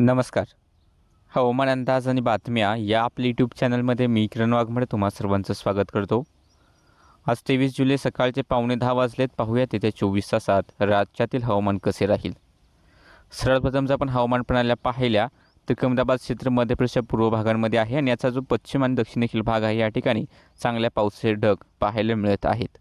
नमस्कार. हवामान अंदाज आणि बातम्या या आपल्या यूट्यूब चॅनलमध्ये मी किरण वाघमडे तुम्हा सर्वांचं स्वागत करतो. आज तेवीस जुलै सकाळचे पावणे दहा वाजलेत. पाहूयात येत्या चोवीस तासात राज्यातील हवामान कसे राहील. सर्वप्रथम जर आपण हवामान प्रणाल्या पाहिल्या. तर कमदाबाद क्षेत्र मध्य प्रदेशच्या पूर्व भागांमध्ये आहे आणि याचा जो पश्चिम आणि दक्षिणेखील भाग आहे या ठिकाणी चांगल्या पावसाचे ढग पाहायला मिळत आहेत.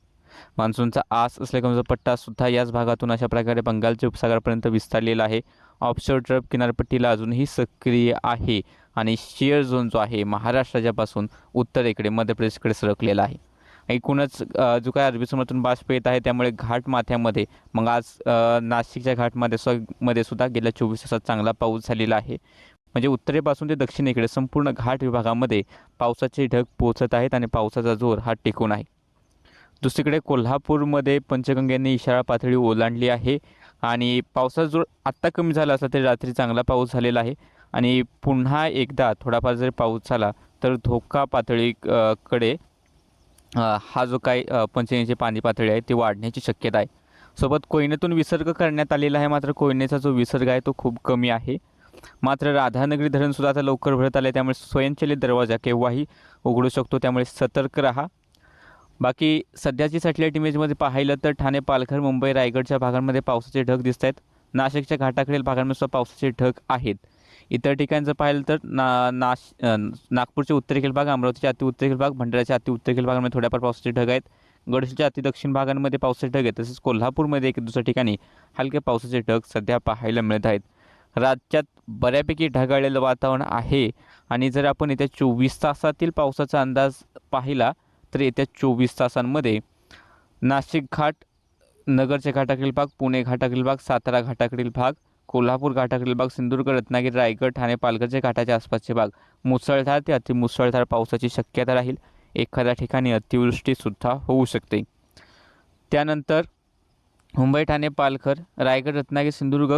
मान्सूनचा आस असलेला पट्टासुद्धा याच भागातून अशा प्रकारे बंगालच्या उपसागरापर्यंत विस्तारलेला आहे. ऑफशोर ट्रप किनारपट्टीला अजूनही सक्रिय आहे आणि शिअर झोन जो आहे महाराष्ट्राच्यापासून उत्तरेकडे मध्य प्रदेशकडे सरकलेला आहे. एकूणच जो काय अरबी समुद्रातून बाष्प येत आहे त्यामुळे घाट माथ्यामध्ये मग आज नाशिकच्या घाटमध्ये सु मध्ये सुद्धा गेल्या चोवीस तासात चांगला पाऊस झालेला आहे. म्हणजे उत्तरेपासून ते दक्षिणेकडे संपूर्ण घाट विभागामध्ये पावसाचे ढग पोचत आहेत आणि पावसाचा जोर हा टिकून आहे. दुसरीकडे कोल्हापूरमध्ये पंचगंगेने इशारा पातळी ओलांडली आहे. आणि पावसाचा जोर आत्ता कमी झाला असला तरी रात्री चांगला पाऊस झालेला आहे. आणि पुन्हा एकदा थोडाफार जर पाऊस झाला तर धोका पातळी कडे हा जो काही पंचगंगेची पाणी पातळी आहे ती वाढण्याची शक्यता आहे. सोबत कोयनेतून विसर्ग करण्यात आलेला आहे. मात्र कोयनेचा जो विसर्ग आहे तो खूप कमी आहे. मात्र राधानगरी धरणसुद्धा आता लवकर भरत आले त्यामुळे स्वयंचलित दरवाजा केव्हाही उघडू शकतो. त्यामुळे सतर्क राहा. बाकी सध्याची सॅटेलाईट इमेजमध्ये पाहिलं तर ठाणे पालघर मुंबई रायगडच्या भागांमध्ये पावसाचे ढग दिसत आहेत. नाशिकच्या घाटाकडील भागांमध्ये सुद्धा पावसाचे ढग आहेत. इतर ठिकाणचं पाहिलं तर ना नाश नागपूरचे उत्तरेकडील भाग अमरावतीच्या अतिउत्तरेकडील भाग भंडाऱ्याच्या अतिउत्तरेकडील भागांमध्ये थोड्याफार पावसाचे ढग आहेत. गडचिरोलीच्या अति दक्षिण भागांमध्ये पावसाचे ढग आहेत. तसेच कोल्हापूरमध्ये एक दुसऱ्या ठिकाणी हलके पावसाचे ढग सध्या पाहायला मिळत आहेत. राज्यात बऱ्यापैकी ढगाळलेलं वातावरण आहे. आणि जर आपण येत्या चोवीस तासातील पावसाचा अंदाज पाहिला तर येत्या चोवीस तासांमध्ये नाशिक घाट नगरच्या घाटाकडील भाग पुणे घाटाकडील भाग सातारा घाटाकडील भाग कोल्हापूर घाटाकडील भाग सिंधुदुर्ग रत्नागिरी रायगड ठाणे पालघरच्या घाटाच्या आसपासचे भाग. मुसळधार ते अतिमुसळधार पावसाची शक्यता राहील. एखाद्या ठिकाणी अतिवृष्टीसुद्धा होऊ शकते. त्यानंतर मुंबई ठाणे पालघर रायगड रत्नागिरी सिंधुदुर्ग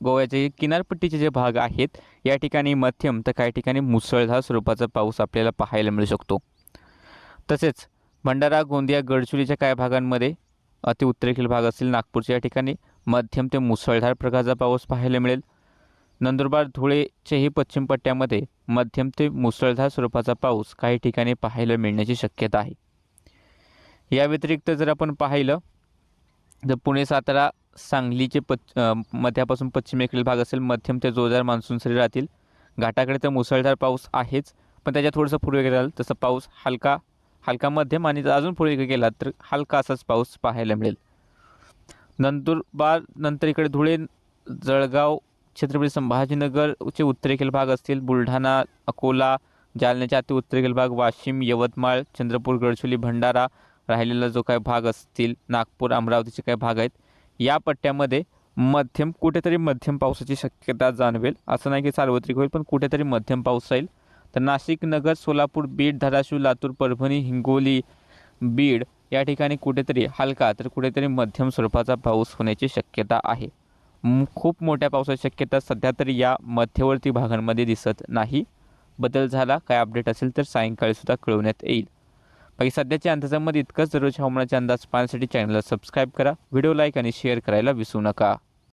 गोव्याचे किनारपट्टीचे जे भाग आहेत या ठिकाणी मध्यम तर काही ठिकाणी मुसळधार स्वरूपाचा पाऊस आपल्याला पाहायला मिळू शकतो. तसेच भंडारा गोंदिया गडचिरोलीच्या काही भागांमध्ये अति उत्तरेखील भाग असतील. नागपूरच्या या ठिकाणी मध्यम ते मुसळधार प्रकारचा पाऊस पाहायला मिळेल. नंदुरबार धुळेच्याही पश्चिम पट्ट्यामध्ये मध्यम ते मुसळधार स्वरूपाचा पाऊस काही ठिकाणी पाहायला मिळण्याची शक्यता आहे. या व्यतिरिक्त जर आपण पाहिलं तर पुणे सातारा सांगलीचे पच मध्यापासून पश्चिमेकडील भाग असेल मध्यम ते जोरदार मान्सून सरी राहतील. घाटाकडे तर मुसळधार पाऊस आहेच पण त्याच्या थोडंसं पूर्वे गेला तसं पाऊस हलका हलका मध्यम आणि जर अजून पुढे गेला तर हलका असाच पाऊस पाहायला मिळेल. नंदुरबार नंतर इकडे धुळे जळगाव छत्रपती संभाजीनगरचे उत्तरेखील भाग असतील. बुलढाणा अकोला जालन्याच्या अति उत्तरेखील भाग वाशिम यवतमाळ चंद्रपूर गडचिरोली भंडारा राहिलेला जो काही भाग असतील नागपूर अमरावतीचे काही भाग आहेत या पट्ट्यामध्ये मध्यम कुठेतरी मध्यम पावसाची शक्यता जाणवेल. असं नाही की सार्वत्रिक होईल पण कुठेतरी मध्यम पाऊस राहील. तर नाशिक नगर सोलापूर बीड धाराशिव लातूर परभणी हिंगोली बीड या ठिकाणी कुठेतरी हलका तर कुठेतरी मध्यम स्वरूपाचा पाऊस होण्याची शक्यता आहे. खूप मोठ्या पावसाची शक्यता सध्या तरी या मध्यवर्ती भागांमध्ये दिसत नाही. बदल झाला काय अपडेट असेल तर सायंकाळीसुद्धा कळवण्यात येईल. बाकी सध्याच्या अंदाजामध्ये इतकंच दररोज हवामानाचे अंदाज पाहण्यासाठी चॅनलला सबस्क्राईब करा व्हिडिओ लाईक आणि शेअर करायला विसरू नका.